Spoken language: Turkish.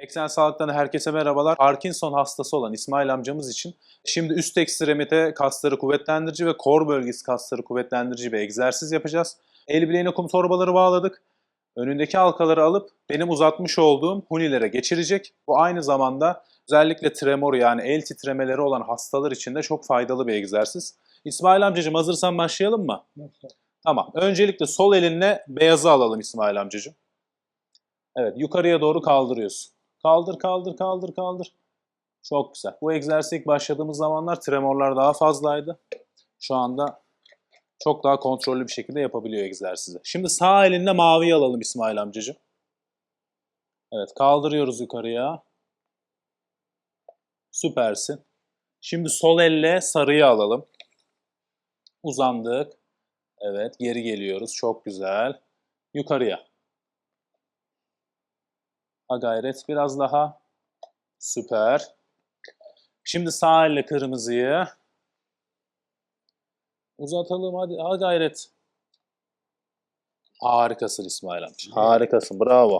Eksen Sağlık'tan herkese merhabalar. Parkinson hastası olan İsmail amcamız için şimdi üst ekstremite kasları kuvvetlendirici ve kor bölgesi kasları kuvvetlendirici bir egzersiz yapacağız. El bileğine kum torbaları bağladık. Önündeki halkaları alıp benim uzatmış olduğum hunilere geçirecek. Bu aynı zamanda özellikle tremor yani el titremeleri olan hastalar için de çok faydalı bir egzersiz. İsmail amcacığım hazırsan başlayalım mı? Tamam. Öncelikle sol elinle beyazı alalım İsmail amcacığım. Evet yukarıya doğru kaldırıyorsun. Kaldır kaldır kaldır kaldır. Çok güzel. Bu egzersiz başladığımız zamanlar tremorlar daha fazlaydı. Şu anda çok daha kontrollü bir şekilde yapabiliyor egzersizi. Şimdi sağ elinle maviyi alalım İsmail amcacığım. Evet kaldırıyoruz yukarıya. Süpersin. Şimdi sol elle sarıyı alalım. Uzandık. Evet geri geliyoruz. Çok güzel. Yukarıya. Ha gayret biraz daha. Süper. Şimdi sağ elle kırmızıyı. Uzatalım hadi. Ha gayret. Harikasın İsmail amca. Harikasın. Bravo.